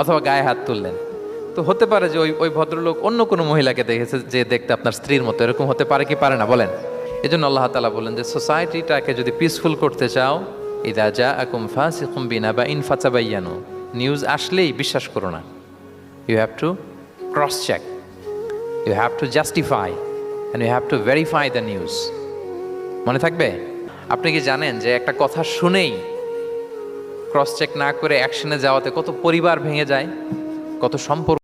অথবা গায়ে হাত তুললেন। তো হতে পারে যে ওই ওই ভদ্রলোক অন্য কোনো মহিলাকে দেখেছে যে দেখতে আপনার স্ত্রীর মতো। এরকম হতে পারে কি পারে না? বলেন। এই জন্য আল্লাহ তালা বলেন যে সোসাইটিটাকে যদি পিসফুল করতে চাও, ইদা যা আকুম ফাসিকুম বিনা বা ইনফাচা বাইয়ানো নিউজ আসলেই বিশ্বাস করো না। You have to cross check you have to justify and you have to verify the news মনে থাকবে? আপনি কি জানেন যে একটা কথা শুনেই ক্রস চেক না করে অ্যাকশনে যাওয়াতে কত পরিবার ভেঙে যায় কত সম্পর্ক